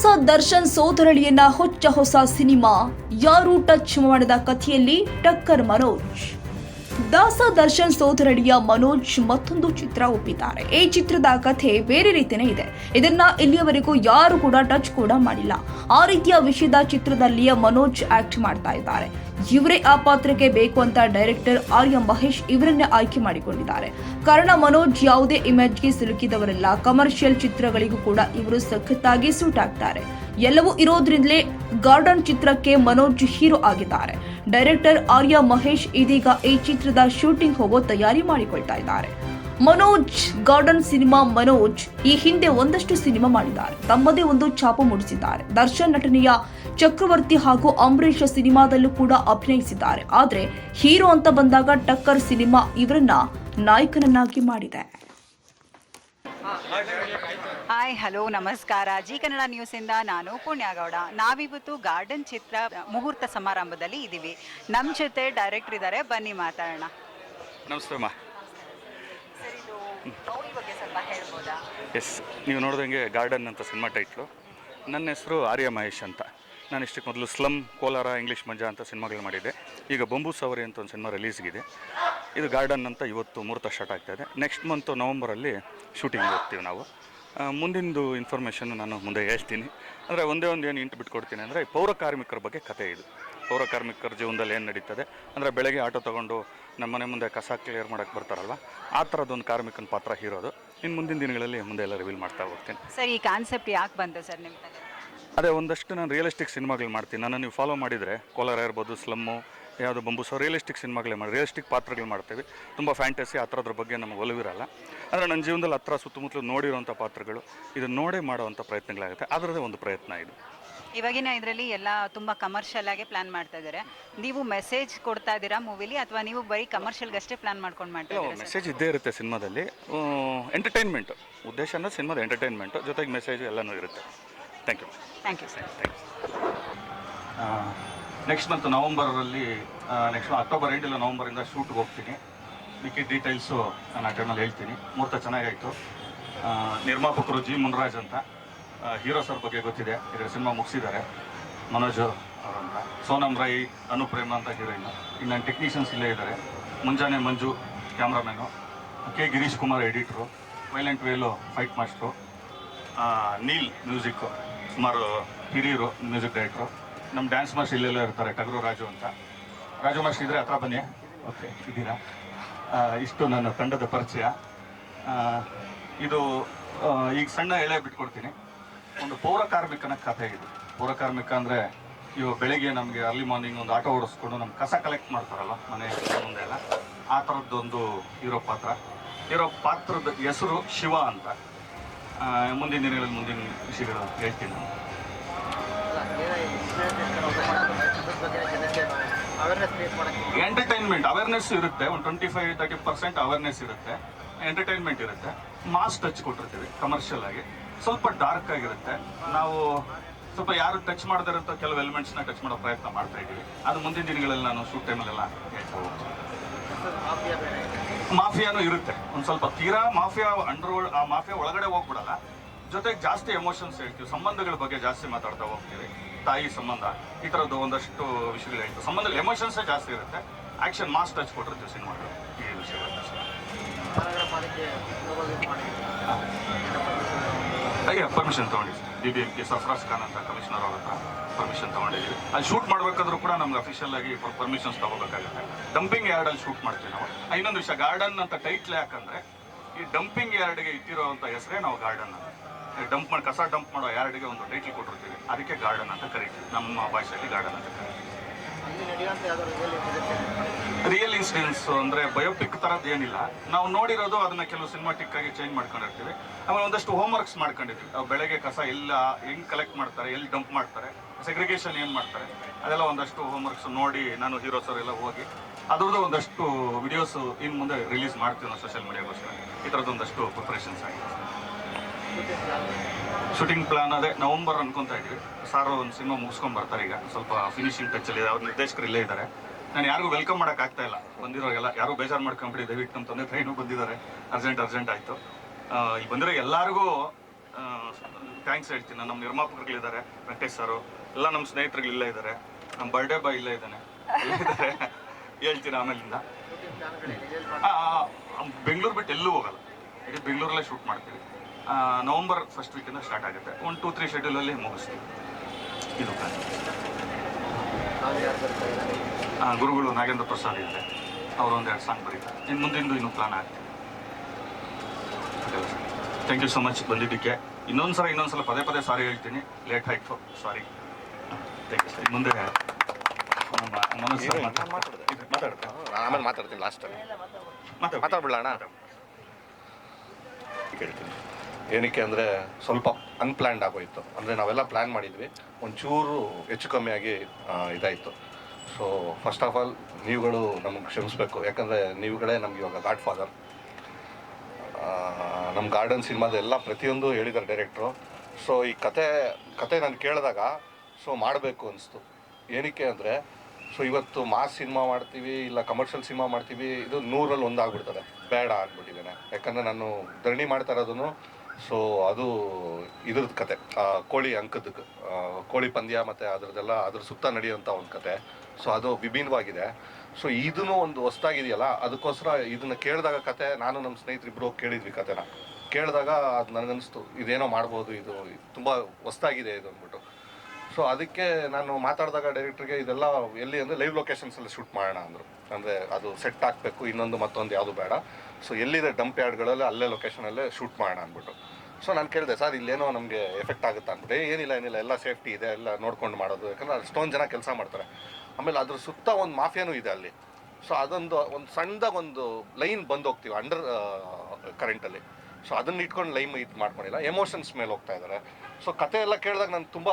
ದಾಸ ದರ್ಶನ್ ಸೋದರಳಿಯನ್ನ ಹೊಚ್ಚ ಹೊಸ ಸಿನಿಮಾ, ಯಾರು ಟಚ್ ಮಾಡದ ಕಥೆಯಲ್ಲಿ ಟಕ್ಕರ್ ಮನೋಜ್. ದಾಸ ದರ್ಶನ್ ಸೋದರಳಿಯ ಮನೋಜ್ ಮತ್ತೊಂದು ಚಿತ್ರ ಒಪ್ಪಿದ್ದಾರೆ. ಈ ಚಿತ್ರದ ಕಥೆ ಬೇರೆ ರೀತಿಯೇ ಇದೆ. ಇದನ್ನ ಇಲ್ಲಿಯವರೆಗೂ ಯಾರು ಕೂಡ ಟಚ್ ಕೂಡ ಮಾಡಿಲ್ಲ. ಆ ರೀತಿಯ ವಿಷಯದ ಚಿತ್ರದಲ್ಲಿಯ ಮನೋಜ್ ಆಕ್ಟ್ ಮಾಡ್ತಾ ಇದ್ದಾರೆ. ಇವರೇ ಆ ಪಾತ್ರಕ್ಕೆ ಬೇಕು ಅಂತ ಡೈರೆಕ್ಟರ್ ಆರ್ಯ ಮಹೇಶ್ ಇವರನ್ನೇ ಆಯ್ಕೆ ಮಾಡಿಕೊಂಡಿದ್ದಾರೆ. ಕಾರಣ ಮನೋಜ್ ಯಾವುದೇ ಇಮೇಜ್ಗೆ ಸಿಲುಕಿದವರೆಲ್ಲ, ಕಮರ್ಷಿಯಲ್ ಚಿತ್ರಗಳಿಗೂ ಕೂಡ ಇವರು ಸಖತ್ತಾಗಿ ಸೂಟ್ ಆಗ್ತಾರೆ. ಎಲ್ಲವೂ ಇರೋದ್ರಿಂದಲೇ ಗಾರ್ಡನ್ ಚಿತ್ರಕ್ಕೆ ಮನೋಜ್ ಹೀರೋ ಆಗಿದ್ದಾರೆ. ಡೈರೆಕ್ಟರ್ ಆರ್ಯ ಮಹೇಶ್ ಇದೀಗ ಈ ಚಿತ್ರದ ಶೂಟಿಂಗ್ ಹೋಗೋ ತಯಾರಿ ಮಾಡಿಕೊಳ್ತಾ ಇದ್ದಾರೆ. ಮನೋಜ್, ಗಾರ್ಡನ್ ಸಿನಿಮಾ ಮನೋಜ್ ಈ ಹಿಂದೆ ಒಂದಷ್ಟು ಸಿನಿಮಾ ಮಾಡಿದ್ದಾರೆ. ತಮ್ಮದೇ ಒಂದು ಛಾಪು ಮೂಡಿಸಿದ್ದಾರೆ. ದರ್ಶನ್ ನಟನೆಯ ಚಕ್ರವರ್ತಿ ಹಾಗೂ ಅಂಬರೀಷ್ ಸಿನಿಮಾದಲ್ಲೂ ಕೂಡ ಅಭಿನಯಿಸಿದ್ದಾರೆ. ಆದರೆ ಹೀರೋ ಅಂತ ಬಂದಾಗ ಟಕ್ಕರ್ ಸಿನಿಮಾ ಇವರನ್ನ ನಾಯಕನನ್ನಾಗಿ ಮಾಡಿದೆ. ಹಾಯ್ ಹಲೋ ನಮಸ್ಕಾರ. ಜಿ ಕನ್ನಡ ನ್ಯೂಸಿಂದ ನಾನು ಪುಣ್ಯಗೌಡ ನಾವಿವತ್ತು ಗಾರ್ಡನ್ ಚಿತ್ರ ಮುಹೂರ್ತ ಸಮಾರಂಭದಲ್ಲಿ ಇದ್ದೀವಿ. ನಮ್ಮ ಜೊತೆ ಡೈರೆಕ್ಟರ್ ಇದ್ದಾರೆ. ಬನ್ನಿ ಮಾತಾಡೋಣ. ನಮಸ್ತೆ ಅಮ್ಮ. ಸರ್ ಇದು ಮೂವಿ ಬಗ್ಗೆ ಸ್ವಲ್ಪ ಹೇಳ್ಬೋದಾ? ಎಸ್ ನೀವು ನೋಡಿದಂಗೆ ಗಾರ್ಡನ್ ಅಂತ ಸಿನಿಮಾ ಟೈಟ್ಲು. ನನ್ನ ಹೆಸರು ಆರ್ಯ ಮಹೇಶ್ ಅಂತ. ನಾನು ಇಷ್ಟಕ್ಕೆ ಮೊದಲು ಸ್ಲಮ್, ಕೋಲಾರ, ಇಂಗ್ಲೀಷ್ ಮಂಜಾ ಅಂತ ಸಿನಿಮಾಗಳು ಮಾಡಿದ್ದೆ. ಈಗ ಬೊಂಬು ಸವರಿ ಅಂತ ಒಂದು ಸಿನಿಮಾ ರಿಲೀಸ್ಗಿದೆ. ಇದು ಗಾರ್ಡನ್ ಅಂತ ಇವತ್ತು ಮುಹೂರ್ತ ಸ್ಟಾರ್ಟ್ ಆಗ್ತಾ ಇದೆ. ನೆಕ್ಸ್ಟ್ ಮಂತು ನವಂಬರಲ್ಲಿ ಶೂಟಿಂಗ್ ಹೋಗ್ತೀವಿ ನಾವು. ಮುಂದಿನದು ಮುಂದಿಂದು ಇನ್ಫಾರ್ಮೇಷನ್ ನಾನು ಮುಂದೆ ಹೇಳ್ತೀನಿ. ಅಂದರೆ ಒಂದೇ ಒಂದು ಏನು ಇಂಟು ಬಿಟ್ಕೊಡ್ತೀನಿ ಅಂದರೆ ಪೌರ ಕಾರ್ಮಿಕರ ಬಗ್ಗೆ ಕತೆ ಇದು. ಪೌರ ಕಾರ್ಮಿಕರ ಜೀವನದಲ್ಲಿ ಏನು ನಡೀತದೆ? ಅಂದರೆ ಬೆಳಗ್ಗೆ ಆಟೋ ತೊಗೊಂಡು ನಮ್ಮ ಮನೆ ಮುಂದೆ ಕಸ ಕ್ಲಿಯರ್ ಮಾಡೋಕ್ಕೆ ಬರ್ತಾರಲ್ವ? ಆ ಥರದ್ದೊಂದು ಕಾರ್ಮಿಕನ ಪಾತ್ರ ಹೀರೋದು. ಇನ್ನು ಮುಂದಿನ ದಿನಗಳಲ್ಲಿ ಮುಂದೆ ಎಲ್ಲ ರಿವೀಲ್ ಮಾಡ್ತಾ ಹೋಗ್ತೀನಿ. ಸರ್, ಈ ಕಾನ್ಸೆಪ್ಟ್ ಯಾಕೆ ಬಂತು ಸರ್ ನಿಮ್ಮ ಅದೇ ಒಂದಷ್ಟು ನಾನು ರಿಯಲಿಸ್ಟಿಕ್ ಸಿನಿಮಾಗಳು ಮಾಡ್ತೀನಿ. ನಾನು ನೀವು ಫಾಲೋ ಮಾಡಿದರೆ ಕೋಲಾರ ಇರ್ಬೋದು ಸ್ಲಮ್ಮು ಯಾವುದು ಬಂಬೂಸೋ ರಿಯಲಿಸ್ಟಿಕ್ ಸಿನಿಮಾಗಳೇ ಮಾಡಿ ರಿಯಲಿಸ್ಟಿಕ್ ಪಾತ್ರಗಳು ಮಾಡ್ತೀವಿ. ತುಂಬ ಫ್ಯಾಂಟಸಿ ಆ ಥರದ್ರ ಬಗ್ಗೆ ನಮಗೆ ಒಲವಿರಲ್ಲ. ಆದರೆ ನನ್ನ ಜೀವನದಲ್ಲಿ ಹತ್ರ ಸುತ್ತಮುತ್ತಲು ನೋಡಿರೋಂಥ ಪಾತ್ರಗಳು ಇದನ್ನು ನೋಡೇ ಮಾಡುವಂಥ ಪ್ರಯತ್ನಗಳಾಗುತ್ತೆ. ಅದರದೇ ಒಂದು ಪ್ರಯತ್ನ ಇದು. ಇವಾಗಿನ ಇದರಲ್ಲಿ ಎಲ್ಲ ತುಂಬ ಕಮರ್ಷಿಯಲ್ ಆಗಿ ಪ್ಲಾನ್ ಮಾಡ್ತಾ ಇದ್ದಾರೆ. ನೀವು ಮೆಸೇಜ್ ಕೊಡ್ತಾ ಇದ್ದೀರಾ ಮೂವಿಲಿ ಅಥವಾ ನೀವು ಬರೀ ಕಮರ್ಷಿಯಲ್ಗೆ ಅಷ್ಟೇ ಪ್ಲಾನ್ ಮಾಡ್ಕೊಂಡು ಮಾಡ್ತೀವಿ ಮೆಸೇಜ್ ಇದ್ದೇ ಇರುತ್ತೆ ಸಿನಿಮಾದಲ್ಲಿ. ಎಂಟರ್ಟೈನ್ಮೆಂಟ್ ಉದ್ದೇಶ ಅನ್ನೋದು ಸಿನಿಮಾದ ಎಂಟರ್ಟೈನ್ಮೆಂಟ್ ಜೊತೆಗೆ ಮೆಸೇಜ್ ಎಲ್ಲನೂ ಇರುತ್ತೆ. Thank you thank you sir next month ನವಂಬರಲ್ಲಿ next October end ಇಲ್ಲ ನವಂಬರಿಂದ ಶೂಟ್ಗೆ ಹೋಗ್ತೀನಿ. ಮಿಕ್ಕಿ ಡೀಟೇಲ್ಸು ನಾನು ಆ ಟೈಮಲ್ಲಿ ಹೇಳ್ತೀನಿ. ಮುಹೂರ್ತ ಚೆನ್ನಾಗಾಯಿತು. ನಿರ್ಮಾಪಕರು ಜಿ. ಮುನ್ರಾಜ್ ಅಂತ. ಹೀರೋ ಸರ್ ಬಗ್ಗೆ ಗೊತ್ತಿದೆ. ಈಗ ಸಿನಿಮಾ ಮುಗಿಸಿದ್ದಾರೆ. ಮನೋಜ್ ಅವರಂತ. ಸೋನಮ್ ರೈ ಅನುಪ್ರೇಮ ಅಂತ ಹೀರೋಯಿನ್. ಇನ್ನು ನನ್ನ ಟೆಕ್ನಿಷಿಯನ್ಸ್ ಇಲ್ಲೇ ಇದ್ದಾರೆ. Munjane Manju cameraman K. Girish Kumar editor violent Velu fight master Neel music ಸುಮಾರು ಹಿರಿಯರು, ಮ್ಯೂಸಿಕ್ ಡೈರೆಕ್ಟ್ರು. ನಮ್ಮ ಡ್ಯಾನ್ಸ್ ಮಾಸ್ಟರ್ ಇಲ್ಲೆಲ್ಲ ಇರ್ತಾರೆ ಟಗರು ರಾಜು ಅಂತ. ರಾಜು ಮಾಸ್ಟರ್ ಇದ್ರೆ ಹತ್ರ ಬನ್ನಿ. ಓಕೆ, ಇದ್ದೀರಾ? ಇಷ್ಟು ನನ್ನ ತಂಡದ ಪರಿಚಯ. ಇದು ಈಗ ಸಣ್ಣ ಎಳೆ ಬಿಟ್ಕೊಡ್ತೀನಿ. ಒಂದು ಪೌರ ಕಾರ್ಮಿಕನ ಕಥೆ ಇದು. ಪೌರ ಕಾರ್ಮಿಕ ಅಂದರೆ ಇವಾಗ ಬೆಳಿಗ್ಗೆ ನಮಗೆ ಅರ್ಲಿ ಮಾರ್ನಿಂಗ್ ಒಂದು ಆಟೋ ಓಡಿಸ್ಕೊಂಡು ನಮ್ಮ ಕಸ ಕಲೆಕ್ಟ್ ಮಾಡ್ತಾರಲ್ಲ, ಮನೆ ಮುಂದೆ ಎಲ್ಲ. ಆ ಥರದ್ದೊಂದು ಇರೋ ಪಾತ್ರ. ಇರೋ ಪಾತ್ರದ ಹೆಸರು ಶಿವ ಅಂತ. ಮುಂದಿನ ದಿನಗಳಲ್ಲಿ ಮುಂದಿನ ವಿಷಯಗಳು ಹೇಳ್ತೀನಿ. ನಾನು ಎಂಟರ್ಟೈನ್ಮೆಂಟ್ ಅವೇರ್ನೆಸ್ ಇರುತ್ತೆ. ಒಂದು twenty five thirty percent awareness ಇರುತ್ತೆ. ಎಂಟರ್ಟೈನ್ಮೆಂಟ್ ಇರುತ್ತೆ. ಮಾಸ್ ಟಚ್ ಕೊಟ್ಟಿರ್ತೀವಿ ಕಮರ್ಷಿಯಲ್ ಆಗಿ. ಸ್ವಲ್ಪ ಡಾರ್ಕ್ ಆಗಿರುತ್ತೆ. ನಾವು ಸ್ವಲ್ಪ ಯಾರು ಟಚ್ ಮಾಡದಿರಂತ ಕೆಲವು ಎಲಿಮೆಂಟ್ಸ್ನ ಟಚ್ ಮಾಡೋ ಪ್ರಯತ್ನ ಮಾಡ್ತಾ ಇದ್ದೀವಿ. ಅದು ಮುಂದಿನ ದಿನಗಳಲ್ಲಿ ನಾನು ಶೂಟ್ ಟೈಮಲ್ಲೆಲ್ಲ ಹೇಳ್ತಾ ಹೋಗ್ತೀನಿ. ಮಾಫಿಯಾನು ಇರುತ್ತೆ. ಒಂದು ಸ್ವಲ್ಪ ತೀರಾ ಮಾಫಿಯಾ ಅಂಡರ್ ಆ ಮಾಫಿಯಾ ಒಳಗಡೆ ಹೋಗ್ಬಿಡಲ್ಲ. ಜೊತೆಗೆ ಜಾಸ್ತಿ ಎಮೋಷನ್ಸ್ ಹೇಳ್ತೀವಿ. ಸಂಬಂಧಗಳ ಬಗ್ಗೆ ಜಾಸ್ತಿ ಮಾತಾಡ್ತಾ ಹೋಗ್ತೀವಿ. ತಾಯಿ ಸಂಬಂಧ ಈ ಥರದ್ದು ಒಂದಷ್ಟು ವಿಷಯಗಳು ಹೇಳ್ತೀವಿ. ಸಂಬಂಧಗಳು ಎಮೋಷನ್ಸೇ ಜಾಸ್ತಿ ಇರುತ್ತೆ. ಆಕ್ಷನ್ ಮಾಸ್ ಟಚ್ ಕೊಟ್ಟಿರ್ತೀವಿ ಸಿನಿಮಾಗಳು. ಈ ವಿಷಯಗಳು ಅಯ್ಯ permission ತೊಗೊಂಡಿದ್ವಿ D B M K Khan ಅಂತ ಕಮಿಷನರ್ ಅವರ ಪರ್ಮಿಷನ್ ತಗೊಂಡಿದ್ದೀವಿ. ಅಲ್ಲಿ ಶೂಟ್ ಮಾಡಬೇಕಾದ್ರೂ ಕೂಡ ನಮ್ಗೆ ಅಫಿಷಿಯಲ್ ಆಗಿ ಪರ್ಮಿಷನ್ಸ್ ತಗೋಬೇಕಾಗುತ್ತೆ. ಡಂಪಿಂಗ್ ಯಾರ್ಡಲ್ಲಿ ಶೂಟ್ ಮಾಡ್ತೀವಿ ನಾವು. ಇನ್ನೊಂದು ವಿಷಯ ಗಾರ್ಡನ್ ಅಂತ ಟೈಟ್ಲ್ ಯಾಕಂದ್ರೆ, ಈ ಡಂಪಿಂಗ್ ಯಾರ್ಡ್ಗೆ ಇಟ್ಟಿರೋವಂಥ ಹೆಸರೇ ನಾವು ಗಾರ್ಡನ್ ಅಂತ. ಡಂಪ್ ಮಾಡಿ, ಕಸ ಡಂಪ್ ಮಾಡೋ ಯಾರ್ಡ್ಗೆ ಒಂದು ಟೈಟ್ಲ್ ಕೊಟ್ಟಿರ್ತೀವಿ. ಅದಕ್ಕೆ ಗಾರ್ಡನ್ ಅಂತ ಕರಿತೀವಿ. ನಮ್ಮ ಭಾಷೆಯಲ್ಲಿ ಗಾರ್ಡನ್ ಅಂತ ಕರಿತೀವಿ. ರಿಯಲ್ ಇನ್ಸಿಡೆನ್ಸ್ ಅಂದ್ರೆ ಬಯೋಪಿಕ್ ಥರದ್ದು ಏನಿಲ್ಲ. ನಾವು ನೋಡಿರೋದು ಅದನ್ನ ಕೆಲವು ಸಿನಿಮಾಟಿಕ್ ಆಗಿ ಚೇಂಜ್ ಮಾಡ್ಕೊಂಡಿರ್ತೀವಿ. ಆಮೇಲೆ ಒಂದಷ್ಟು ಹೋಮ್ ವರ್ಕ್ಸ್ ಮಾಡ್ಕೊಂಡಿರ್ತೀವಿ ಅವು ಬೆಳಗ್ಗೆ ಕಸ ಎಲ್ಲ ಹೆಂಗ್ ಕಲೆಕ್ಟ್ ಮಾಡ್ತಾರೆ, ಎಲ್ಲಿ ಡಂಪ್ ಮಾಡ್ತಾರೆ ಸೆಗ್ರಿಗೇಷನ್ ಏನು ಮಾಡ್ತಾರೆ, ಅದೆಲ್ಲ ಒಂದಷ್ಟು ಹೋಮ್ ವರ್ಕ್ಸ್ ನೋಡಿ ನಾನು ಹೀರೋ ಸರ್ ಎಲ್ಲ ಹೋಗಿ ಅದ್ರದ್ದು ಒಂದಷ್ಟು ವಿಡಿಯೋಸ್ ಇನ್ನು ಮುಂದೆ ರಿಲೀಸ್ ಮಾಡ್ತೀವಿ ನಾವು ಸೋಷಿಯಲ್ ಮೀಡಿಯಾಗೋಸ್ಕರ ಈ ಥರದ್ದು ಒಂದಷ್ಟು ಪ್ರಿಪ್ರೇಷನ್ಸ್ ಆಗಿದೆ ಶೂಟಿಂಗ್ ಪ್ಲಾನ್ ಅದೇ. ನವಂಬರ್ ಅನ್ಕೊಂತ ಇದ್ವಿ. ಸಾರು ಒಂದು ಸಿನಿಮಾ ಮುಗಿಸ್ಕೊಂಡ್ ಬರ್ತಾರೆ ಈಗ. ಸ್ವಲ್ಪ ಫಿನಿಶಿಂಗ್ ಟಚ್ ಅಲ್ಲಿ ಅವ್ರ ನಿರ್ದೇಶಕರು ಇಲ್ಲೇ ಇದ್ದಾರೆ. ನಾನು ಯಾರಿಗೂ ವೆಲ್ಕಮ್ ಮಾಡಕ್ ಆಗ್ತಾ ಇಲ್ಲ. ಬಂದಿರೋರಿಗೆಲ್ಲ ಯಾರು ಬೇಜಾರು ಮಾಡ್ಕೊಂಬಿಡಿ, ದಯವಿಟ್ಟು ನಮ್ಮ ತಂದೆ ತಾಯಿನೂ ಬಂದಿದ್ದಾರೆ. ಅರ್ಜೆಂಟ್ ಅರ್ಜೆಂಟ್ ಆಯ್ತು. ಇಲ್ಲಿ ಬಂದಿರೋ ಎಲ್ಲರಿಗೂ ಥ್ಯಾಂಕ್ಸ್ ಹೇಳ್ತೀನಿ. ನಮ್ಮ ನಿರ್ಮಾಪಕರುಗಳಿದ್ದಾರೆ, ವೆಂಕಟೇಶ್ ಸರು, ಎಲ್ಲ ನಮ್ಮ ಸ್ನೇಹಿತರುಗಳು ಇಲ್ಲೇ ಇದ್ದಾರೆ. ನಮ್ಮ ಬರ್ಡೇ ಬಾಯ್ ಇಲ್ಲೇ ಇದ್ದಾನೆ. ಹೇಳ್ತೀನಿ ಆಮೇಲಿಂದ. ಬೆಂಗಳೂರು ಬಿಟ್ಟು ಎಲ್ಲೂ ಹೋಗಲ್ಲ. ಇಡೀ ಬೆಂಗಳೂರಲ್ಲೇ ಶೂಟ್ ಮಾಡ್ತೀವಿ. ನವಂಬರ್ ಫಸ್ಟ್ ವೀಕಿಂದ ಸ್ಟಾರ್ಟ್ ಆಗುತ್ತೆ. ಒನ್ ಟೂ ತ್ರೀ ಶೆಡ್ಯೂಲಲ್ಲಿ ಮುಗಿಸ್ತೀವಿ. ಇದು ಗುರುಗಳು ನಾಗೇಂದ್ರ ಪ್ರಸಾದ್ ಇದ್ದಾರೆ. ಅವರು ಒಂದೆರಡು ಸಾಂಗ್ ಬರೀತಾರೆ. ಇನ್ನು ಮುಂದಿಂದು ಇನ್ನೂ ಪ್ಲಾನ್ ಆಗ್ತದೆ. ಥ್ಯಾಂಕ್ ಯು ಸೊ ಮಚ್ ಬಂದಿದ್ದಕ್ಕೆ. ಇನ್ನೊಂದು ಸಲ ಇನ್ನೊಂದು ಸಲ ಪದೇ ಪದೇ ಸಾರಿ ಹೇಳ್ತೀನಿ. ಲೇಟ್ ಆಯಿತು. ಸಾರಿ ಥ್ಯಾಂಕ್ ಯು ಸರ್ ಮುಂದೆ ಆಮೇಲೆ ಮಾತಾಡ್ತೀನಿ ಲಾಸ್ಟ್ ಮಾತಾಡ್ಬಿಡಿ. ಮಾತಾಡ್ಬಿಡೋಣ? ಅಣ್ಣ ಕೇಳ್ತೀನಿ ಏನಕ್ಕೆ ಅಂದರೆ ಸ್ವಲ್ಪ ಅನ್ಪ್ಲ್ಯಾನ್ಡ್ ಆಗೋಯ್ತು. ಅಂದರೆ ನಾವೆಲ್ಲ ಪ್ಲ್ಯಾನ್ ಮಾಡಿದ್ವಿ. ಒಂಚೂರು ಹೆಚ್ಚು ಕಮ್ಮಿಯಾಗಿ ಇದಾಯಿತು. ಸೊ ಫಸ್ಟ್ ಆಫ್ ಆಲ್ ನೀವುಗಳು ನಮಗೆ ಕ್ಷಮಿಸ್ಬೇಕು. ಯಾಕಂದರೆ ನೀವುಗಳೇ ನಮ್ಗೆ ಇವಾಗ ಗಾಡ್ ಫಾದರ್ ನಮ್ಮ ಗಾರ್ಡನ್ ಸಿನಿಮಾದ ಎಲ್ಲ ಪ್ರತಿಯೊಂದು ಹೇಳಿದ್ದಾರೆ ಡೈರೆಕ್ಟ್ರು ಸೊ ಈ ಕತೆ ಕತೆ ನಾನು ಕೇಳಿದಾಗ ಸೊ ಮಾಡಬೇಕು ಅನಿಸ್ತು. ಏನಕ್ಕೆ ಅಂದರೆ ಸೊ ಇವತ್ತು ಮಾಸ್ ಸಿನಿಮಾ ಮಾಡ್ತೀವಿ, ಇಲ್ಲ ಕಮರ್ಷಿಯಲ್ ಸಿನಿಮಾ ಮಾಡ್ತೀವಿ, ಇದು ನೂರಲ್ಲಿ ಒಂದಾಗ್ಬಿಡ್ತಾರೆ ಬೇಡ ಅಂದ್ಬಿಟ್ಟಿದ್ದೇನೆ ಯಾಕಂದರೆ ನಾನು ಧರಣಿ ಮಾಡ್ತಾ ಇರೋದನ್ನು ಸೊ ಅದು ಇದ್ರದ್ದು ಕತೆ. ಕೋಳಿ ಅಂಕದ ಕೋಳಿ ಪಂದ್ಯ ಮತ್ತು ಅದರದ್ದೆಲ್ಲ, ಅದ್ರ ಸುತ್ತ ನಡೆಯುವಂಥ ಒಂದು ಕತೆ. ಸೊ ಅದು ವಿಭಿನ್ನವಾಗಿದೆ. ಸೊ ಇದನ್ನು ಒಂದು ಹೊಸ್ದಾಗಿದೆಯಲ್ಲ, ಅದಕ್ಕೋಸ್ಕರ ಇದನ್ನ ಕೇಳಿದಾಗ ಕತೆ, ನಾನು ನಮ್ಮ ಸ್ನೇಹಿತರಿಬ್ಬರು ಕೇಳಿದ್ವಿ ಕತೆನ. ಕೇಳಿದಾಗ ಅದು ನನಗನ್ನಿಸ್ತು, ಇದೇನೋ ಮಾಡ್ಬೋದು, ಇದು ತುಂಬ ಹೊಸ್ದಾಗಿದೆ ಇದು ಅಂದ್ಬಿಟ್ಟು. ಸೊ ಅದಕ್ಕೆ ನಾನು ಮಾತಾಡಿದಾಗ ಡೈರೆಕ್ಟ್ರಿಗೆ ಇದೆಲ್ಲ ಎಲ್ಲಿ ಅಂದರೆ ಲೈವ್ ಲೊಕೇಶನ್ಸಲ್ಲಿ ಶೂಟ್ ಮಾಡೋಣ ಅಂದರು. ಅಂದರೆ ಅದು ಸೆಟ್ ಹಾಕಬೇಕು ಇನ್ನೊಂದು ಮತ್ತೊಂದು ಯಾವುದು ಬೇಡ. ಸೊ ಎಲ್ಲಿದೆ ಡಂಪ್ ಯಾರ್ಡ್ಗಳಲ್ಲಿ ಅಲ್ಲೇ ಲೊಕೇಶನಲ್ಲೇ ಶೂಟ್ ಮಾಡೋಣ ಅಂದ್ಬಿಟ್ಟು. ಸೊ ನಾನು ಕೇಳಿದೆ, ಸರ್, ಇಲ್ಲೇನೋ ನಮಗೆ ಎಫೆಕ್ಟ್ ಆಗುತ್ತೆ? ಅಂದ್ಬಿಟ್ಟು ಏನಿಲ್ಲ ಏನಿಲ್ಲ, ಎಲ್ಲ ಸೇಫ್ಟಿ ಇದೆ, ಎಲ್ಲ ನೋಡ್ಕೊಂಡು ಮಾಡೋದು. ಯಾಕಂದ್ರೆ ಅಷ್ಟೊಂದು ಜನ ಕೆಲಸ ಮಾಡ್ತಾರೆ. ಆಮೇಲೆ ಅದ್ರ ಸುತ್ತ ಒಂದು ಮಾಫಿಯಾನೂ ಇದೆ ಅಲ್ಲಿ. ಸೊ ಅದೊಂದು, ಒಂದು ಸಣ್ಣದಾಗ ಒಂದು ಲೈನ್ ಬಂದು ಹೋಗ್ತೀವಿ ಅಂಡರ್ ಕರೆಂಟಲ್ಲಿ ಸೊ ಅದನ್ನ ಇಟ್ಕೊಂಡು ಲೈನ್ ಇದು ಮಾಡ್ಕೊಂಡಿಲ್ಲ. ಎಮೋಷನ್ಸ್ ಮೇಲೆ ಹೋಗ್ತಾ ಇದ್ದಾರೆ ಸೊ ಕತೆ ಎಲ್ಲ ಕೇಳಿದಾಗ ನಾನು ತುಂಬ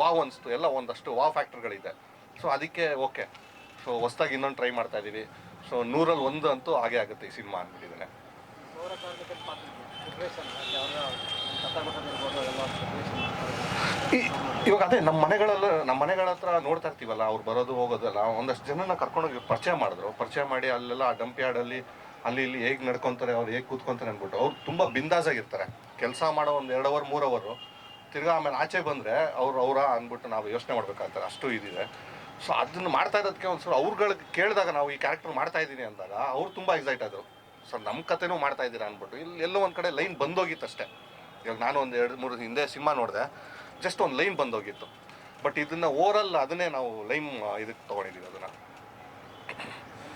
ವಾವ್ ಅನಿಸ್ತು. ಎಲ್ಲ ಒಂದಷ್ಟು ವಾವ್ ಫ್ಯಾಕ್ಟರ್ಗಳಿದೆ. ಸೊ ಅದಕ್ಕೆ ಓಕೆ. ಸೊ ಹೊಸ್ದಾಗಿ ಇನ್ನೊಂದು ಟ್ರೈ ಮಾಡ್ತಾ ಇದ್ದೀವಿ ಸೊ ನೂರಲ್ಲಿ ಒಂದು ಅಂತೂ ಹಾಗೆ ಆಗುತ್ತೆ ಈ ಸಿನಿಮಾ ಅಂದ್ಬಿಟ್ಟಿದ್ದೇನೆ. ಇವಾಗ ಅದೇ ನಮ್ಮ ಮನೆಗಳಲ್ಲ ನಮ್ಮ ಮನೆಗಳ ಹತ್ರ ನೋಡ್ತಾ ಇರ್ತೀವಲ್ಲ, ಅವ್ರು ಬರೋದು ಹೋಗೋದಲ್ಲ ಒಂದಷ್ಟು ಜನನ ಕರ್ಕೊಂಡೋಗಿ ಪರಿಚಯ ಮಾಡಿದ್ರು. ಪರಿಚಯ ಮಾಡಿ ಅಲ್ಲೆಲ್ಲ ಆ ಡಂಪ್ ಯಾರ್ಡಲ್ಲಿ ಅಲ್ಲಿ ಇಲ್ಲಿ ಹೇಗೆ ನಡ್ಕೊತಾರೆ, ಅವ್ರು ಹೇಗೆ ಕೂತ್ಕೊಂತಾರೆ ಅಂದ್ಬಿಟ್ಟು ಅವ್ರು ತುಂಬ ಬಿಂದಾಸಾಗಿರ್ತಾರೆ. ಕೆಲಸ ಮಾಡೋ ಒಂದು ಎರಡು ಅವರ್, ಮೂರು ಅವರು, ತಿರ್ಗಾ ಆಮೇಲೆ ಆಚೆ ಬಂದರೆ ಅವ್ರು ಅವರ ಅಂದ್ಬಿಟ್ಟು ನಾವು ಯೋಚನೆ ಮಾಡ್ಬೇಕಾಗ್ತಾರೆ ಅಷ್ಟು ಇದಿದೆ. ಸೊ ಅದನ್ನು ಮಾಡ್ತಾ ಇರೋದಕ್ಕೆ ಒಂದು ಸ್ವಲ್ಪ ಅವ್ರುಗಳಿಗೆ ಕೇಳಿದಾಗ ನಾವು ಈ ಕ್ಯಾರೆಕ್ಟರ್ ಮಾಡ್ತಾ ಇದ್ದೀನಿ ಅಂದಾಗ ಅವ್ರು ತುಂಬ ಎಕ್ಸೈಟ್ ಆದರು. ಸರ್ ನಮ್ಮ ಕತೆನೂ ಮಾಡ್ತಾ ಇದ್ದೀರಾ ಅಂದ್ಬಿಟ್ಟು ಇಲ್ಲಿ ಎಲ್ಲೋ ಒಂದು ಕಡೆ ಲೈನ್ ಬಂದೋಗಿತ್ತು ಅಷ್ಟೇ. ಇವಾಗ ನಾನು ಒಂದು ಎರಡು ಮೂರು ಹಿಂದೆ ಸಿನಿಮಾ ನೋಡಿದೆ ಜಸ್ಟ್ ಒಂದು ಲೈನ್ ಬಂದೋಗಿತ್ತು. ಬಟ್ ಇದನ್ನ ಓವರಲ್ ಅದನ್ನೇ ನಾವು ಲೈನ್ ಇದಕ್ಕೆ ತೊಗೊಂಡಿದ್ದೀವಿ ಅದನ್ನು.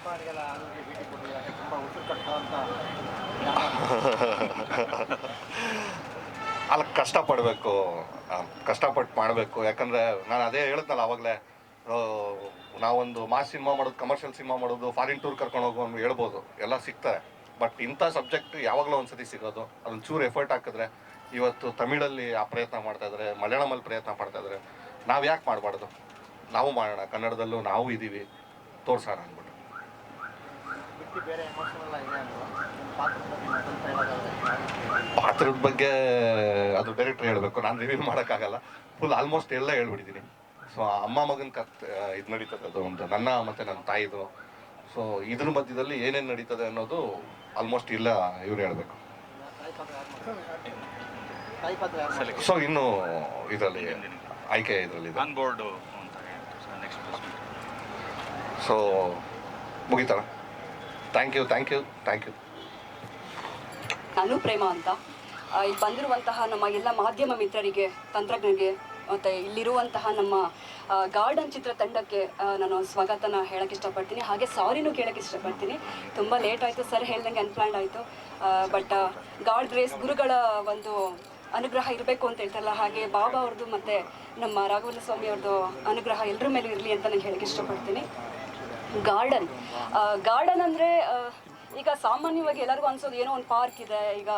ಅಲ್ಲ ಕಷ್ಟಪಡಬೇಕು ಕಷ್ಟಪಟ್ಟು ಮಾಡಬೇಕು. ಯಾಕಂದರೆ ನಾನು ಅದೇ ಹೇಳಿದ್ನಲ್ಲ ಆವಾಗಲೇ ನಾವೊಂದು ಮಾಸ್ ಸಿನಿಮಾ ಮಾಡೋದು ಕಮರ್ಷಿಯಲ್ ಸಿನಿಮಾ ಮಾಡೋದು ಫಾರಿನ್ ಟೂರ್ ಕರ್ಕೊಂಡು ಹೋಗೋ ಹೇಳ್ಬೋದು. ಎಲ್ಲ ಸಿಗ್ತಾರೆ ಬಟ್ ಇಂಥ ಸಬ್ಜೆಕ್ಟ್ ಯಾವಾಗಲೂ ಒಂದ್ಸತಿ ಸಿಗೋದು. ಅದನ್ನ ಚೂರು ಎಫರ್ಟ್ ಹಾಕಿದ್ರೆ ಇವತ್ತು ತಮಿಳಲ್ಲಿ ಆ ಪ್ರಯತ್ನ ಮಾಡ್ತಾ ಇದ್ದಾರೆ ಮಲಯಾಳಮಲ್ಲಿ ಪ್ರಯತ್ನ ಮಾಡ್ತಾ ಇದ್ದಾರೆ ನಾವು ಯಾಕೆ ಮಾಡಬಾರ್ದು? ನಾವು ಮಾಡೋಣ ಕನ್ನಡದಲ್ಲೂ ನಾವು ಇದ್ದೀವಿ ತೋರ್ಸೋಣ ಅಂದ್ಬಿಟ್ಟು. ಪಾತ್ರದ ಬಗ್ಗೆ ಅದು ಡೈರೆಕ್ಟ್ ಹೇಳಬೇಕು ನಾನು ರಿವ್ಯೂ ಮಾಡೋಕ್ಕಾಗಲ್ಲ. ಫುಲ್ ಆಲ್ಮೋಸ್ಟ್ ಎಲ್ಲ ಹೇಳ್ಬಿಟ್ಟಿದ್ದೀನಿ ಸೊ ಅಮ್ಮ ಮಗನ ಕತ್ ಇದು ನಡೀತದೆ ಅದು ಒಂದು ನನ್ನ ಮತ್ತು ನನ್ನ ತಾಯಿದು. ಸೊ ಇದ್ರ ಮಧ್ಯದಲ್ಲಿ ಏನೇನು ನಡೀತದೆ ಅನ್ನೋದು ಆಲ್ಮೋಸ್ಟ್ ಇಲ್ಲ ಇವ್ರು ಹೇಳಬೇಕು. ಸೊ ಇನ್ನು ಇದರಲ್ಲಿ ಆಯ್ಕೆ ಇದರಲ್ಲಿ ಆನ್ ಬೋರ್ಡು ಅಂತ next so ಮುಗಿತಾರ thank you thank you thank you ನಾನು ಪ್ರೇಮ ಅಂತ. ಇಲ್ಲಿ ಬಂದಿರುವಂತಹ ನಮ್ಮ ಎಲ್ಲ ಮಾಧ್ಯಮ ಮಿತ್ರರಿಗೆ ತಂತ್ರಜ್ಞರಿಗೆ ಮತ್ತು ಇಲ್ಲಿರುವಂತಹ ನಮ್ಮ ಗಾರ್ಡನ್ ಚಿತ್ರ ತಂಡಕ್ಕೆ ನಾನು ಸ್ವಾಗತನ ಹೇಳಕ್ಕೆ ಇಷ್ಟಪಡ್ತೀನಿ. ಹಾಗೆ ಸಾರಿನೂ ಕೇಳಕ್ಕೆ ಇಷ್ಟಪಡ್ತೀನಿ. ತುಂಬ ಲೇಟ್ ಆಯ್ತು ಸರ್ ಹೇಳ್ದಂಗೆ ಅನ್ಪ್ಲಾನ್ಡ್ ಆಯಿತು. ಬಟ್ ಗಾಡ್ ಗ್ರೇಸ್ ಗುರುಗಳ ಒಂದು ಅನುಗ್ರಹ ಇರಬೇಕು ಅಂತ ಹೇಳ್ತಾರಲ್ಲ, ಹಾಗೆ ಬಾಬಾ ಅವ್ರದ್ದು ಮತ್ತು ನಮ್ಮ ರಾಘವೇಂದ್ರ ಸ್ವಾಮಿ ಅವ್ರದ್ದು ಅನುಗ್ರಹ ಎಲ್ಲರ ಮೇಲೂ ಇರಲಿ ಅಂತ ನಾನು ಹೇಳಕ್ಕೆ ಇಷ್ಟಪಡ್ತೀನಿ. ಗಾರ್ಡನ್ ಗಾರ್ಡನ್ ಅಂದರೆ ಈಗ ಸಾಮಾನ್ಯವಾಗಿ ಎಲ್ಲರಿಗೂ ಅನ್ಸೋದು ಏನೋ ಒಂದು ಪಾರ್ಕ್ ಇದೆ, ಈಗ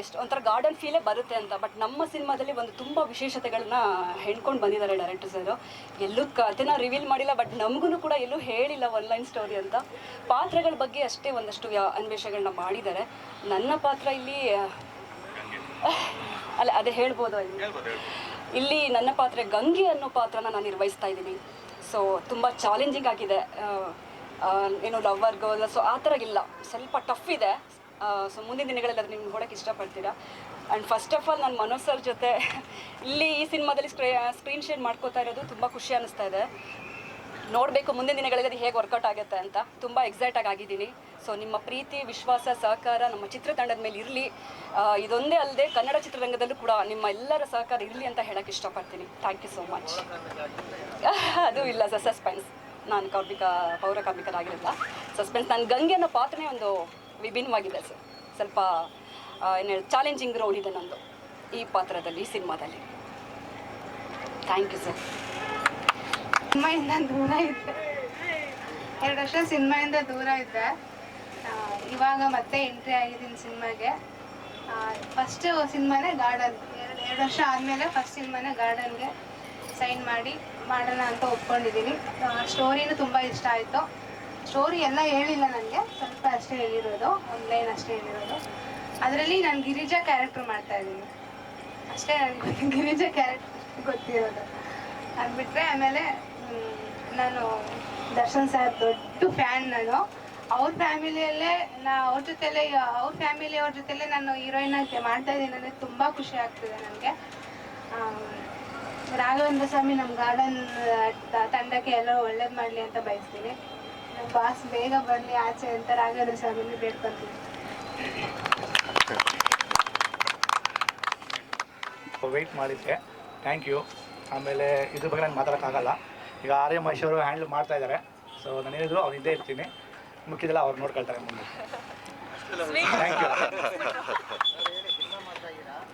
ಎಷ್ಟು ಒಂಥರ ಗಾರ್ಡನ್ ಫೀಲೇ ಬರುತ್ತೆ ಅಂತ. ಬಟ್ ನಮ್ಮ ಸಿನಿಮಾದಲ್ಲಿ ಒಂದು ತುಂಬ ವಿಶೇಷತೆಗಳನ್ನ ಹೆಣ್ಕೊಂಡು ಬಂದಿದ್ದಾರೆ ಡೈರೆಕ್ಟರ್ ಸರ್ ಎಲ್ಲೂ ಕತೆನ ರಿವೀಲ್ ಮಾಡಿಲ್ಲ ಬಟ್ ನಮಗೂ ಕೂಡ ಎಲ್ಲೂ ಹೇಳಿಲ್ಲ ಒನ್ ಲೈನ್ ಸ್ಟೋರಿ ಅಂತ. ಪಾತ್ರಗಳ ಬಗ್ಗೆ ಅಷ್ಟೇ ಒಂದಷ್ಟು ಅನ್ವೇಷಗಳನ್ನ ಮಾಡಿದ್ದಾರೆ. ನನ್ನ ಪಾತ್ರ ಇಲ್ಲಿ ಅಲ್ಲ, ಅದೇ ಹೇಳ್ಬೋದು ಇಲ್ಲಿ ನನ್ನ ಪಾತ್ರ ಗಂಗೆ ಅನ್ನೋ ಪಾತ್ರನ ನಾನು ನಿರ್ವಹಿಸ್ತಾ ಇದ್ದೀನಿ. ಸೊ ತುಂಬ ಚಾಲೆಂಜಿಂಗ್ ಆಗಿದೆ. ಏನು ಲವರ್ ಗರ್ಲ್ ಸೊ ಆ ಥರ ಇಲ್ಲ. ಸ್ವಲ್ಪ ಟಫ್ ಇದೆ. ಸೊ ಮುಂದಿನ ದಿನಗಳಲ್ಲಿ ಅದು ನಿಮ್ಗೆ ನೋಡೋಕ್ಕೆ ಇಷ್ಟಪಡ್ತೀರಾ? ಆ್ಯಂಡ್ ಫಸ್ಟ್ ಆಫ್ ಆಲ್ ನಾನು ಮನೋಜ್ ಸರ್ ಜೊತೆ ಇಲ್ಲಿ ಈ ಸಿನಿಮಾದಲ್ಲಿ ಸ್ಕ್ರೇ ಸ್ಕ್ರೀನ್ ಶೇರ್ ಮಾಡ್ಕೋತಾ ಇರೋದು ತುಂಬ ಖುಷಿ ಅನ್ನಿಸ್ತಾ ಇದೆ. ನೋಡಬೇಕು ಮುಂದಿನ ದಿನಗಳಲ್ಲಿ ಅದು ಹೇಗೆ ವರ್ಕೌಟ್ ಆಗುತ್ತೆ ಅಂತ. ತುಂಬ ಎಕ್ಸೈಟಾಗಿ ಆಗಿದ್ದೀನಿ. ಸೊ ನಿಮ್ಮ ಪ್ರೀತಿ, ವಿಶ್ವಾಸ, ಸಹಕಾರ ನಮ್ಮ ಚಿತ್ರತಂಡದ ಮೇಲೆ ಇರಲಿ. ಇದೊಂದೇ ಅಲ್ಲದೆ ಕನ್ನಡ ಚಿತ್ರರಂಗದಲ್ಲೂ ಕೂಡ ನಿಮ್ಮ ಎಲ್ಲರ ಸಹಕಾರ ಇರಲಿ ಅಂತ ಹೇಳಕ್ಕೆ ಇಷ್ಟಪಡ್ತೀನಿ. ಥ್ಯಾಂಕ್ ಯು ಸೋ ಮಚ್ ಅದು ಇಲ್ಲ ಸರ್ ಸಸ್ಪೆನ್ಸ್ ನಾನು ಕಾರ್ಮಿಕ ಪೌರ ಕಾರ್ಮಿಕರಾಗಿರಲ್ಲ ಸಸ್ಪೆನ್ಸ್ ನನ್ನ ಗಂಗೆ ಅನ್ನೋ ಪಾತ್ರನೇ ಒಂದು ವಿಭಿನ್ನವಾಗಿದೆ ಸರ್. ಸ್ವಲ್ಪ ಏನು ಚಾಲೆಂಜಿಂಗ್ ರೋಲ್ ಇದೆ ನಂದು ಈ ಪಾತ್ರದಲ್ಲಿ, ಈ ಸಿನಿಮಾದಲ್ಲಿ. ಥ್ಯಾಂಕ್ ಯು ಸರ್ ಸಿನಿಮಾಯಿಂದ ದೂರ ಇದ್ದೆ. ಎರಡು ವರ್ಷ ಸಿನಿಮಾಯಿಂದ ದೂರ ಇದ್ದೆ. ಇವಾಗ ಮತ್ತೆ ಎಂಟ್ರಿ ಆಗಿದ್ದೀನಿ ಸಿನಿಮಾಗೆ. ಫಸ್ಟ್ ಸಿನಿಮಾನೇ ಗಾರ್ಡನ್ ಎರಡು ಎರಡು ವರ್ಷ ಆದಮೇಲೆ ಫಸ್ಟ್ ಸಿನಿಮಾನೇ ಗಾರ್ಡನ್ಗೆ ಸೈನ್ ಮಾಡಿ. ಮಾಡೋಣ ಅಂತ ಒಪ್ಕೊಂಡಿದ್ದೀನಿ. ಸ್ಟೋರಿನೂ ತುಂಬ ಇಷ್ಟ ಆಯಿತು. ಸ್ಟೋರಿ ಎಲ್ಲ ಹೇಳಿಲ್ಲ ನನಗೆ ಸ್ವಲ್ಪ ಅಷ್ಟೇ ಹೇಳಿರೋದು. ಆನ್ಲೈನ್ ಲೈನ್ ಅಷ್ಟೇ ಹೇಳಿರೋದು. ಅದರಲ್ಲಿ ನಾನು ಗಿರಿಜಾ ಕ್ಯಾರೆಕ್ಟ್ರ್ ಮಾಡ್ತಾ ಇದ್ದೀನಿ. ಅಷ್ಟೇ ನನಗೆ ಗಿರಿಜಾ ಕ್ಯಾರೆಕ್ಟರ್ ಗೊತ್ತಿರೋದು. ಅದು ಬಿಟ್ಟರೆ ಆಮೇಲೆ ನಾನು ದರ್ಶನ್ ಸರ್ ದೊಡ್ಡ ಫ್ಯಾನ್ ನಾನು. ಅವ್ರ ಫ್ಯಾಮಿಲಿಯಲ್ಲೇ ನಾ ಅವ್ರ ಜೊತೆಲೇ, ಅವ್ರ ಫ್ಯಾಮಿಲಿ ಅವ್ರ ಜೊತೆಲೇ ನಾನು ಹೀರೋಯಿನ್ ಆಗಿ ಮಾಡ್ತಾ ಇದ್ದೀನಿ. ಅಂದರೆ ತುಂಬ ಖುಷಿ ಆಗ್ತಿದೆ ನನಗೆ. ರಾಘವೇಂದ್ರ ಸ್ವಾಮಿ ನಮ್ಮ ಗಾರ್ಡನ್ ತಂಡಕ್ಕೆ ಎಲ್ಲರೂ ಒಳ್ಳೇದು ಮಾಡಲಿ ಅಂತ ಬಯಸ್ತೀನಿ. ನಮ್ಮ ಬಾಸ್ ಬೇಗ ಬರಲಿ ಆಚೆ ಅಂತ ರಾಘವೇಂದ್ರ ಸ್ವಾಮಿನ ಬೇಡ್ಕೊತೀನಿ. ವೆಯ್ಟ್ ಮಾಡಿದ್ದೆ. ಥ್ಯಾಂಕ್ ಯು ಆಮೇಲೆ ಇದ್ರ ಬಗ್ಗೆ ನಂಗೆ ಮಾತಾಡೋಕ್ಕಾಗಲ್ಲ ಈಗ ಆರ್ಯ ಮಹೇಶ್ ಅವರು ಹ್ಯಾಂಡಲ್ ಮಾಡ್ತಾ ಇದ್ದಾರೆ ಸೊ ನಾನು ಹೇಳಿದ್ರು ಅವ್ರು ಇದ್ದೇ ಇರ್ತೀನಿ. ಮುಖ್ಯದಲ್ಲ ಅವ್ರು ನೋಡ್ಕೊಳ್ತಾರೆ ಮುಂದೆ. ಥ್ಯಾಂಕ್ ಯು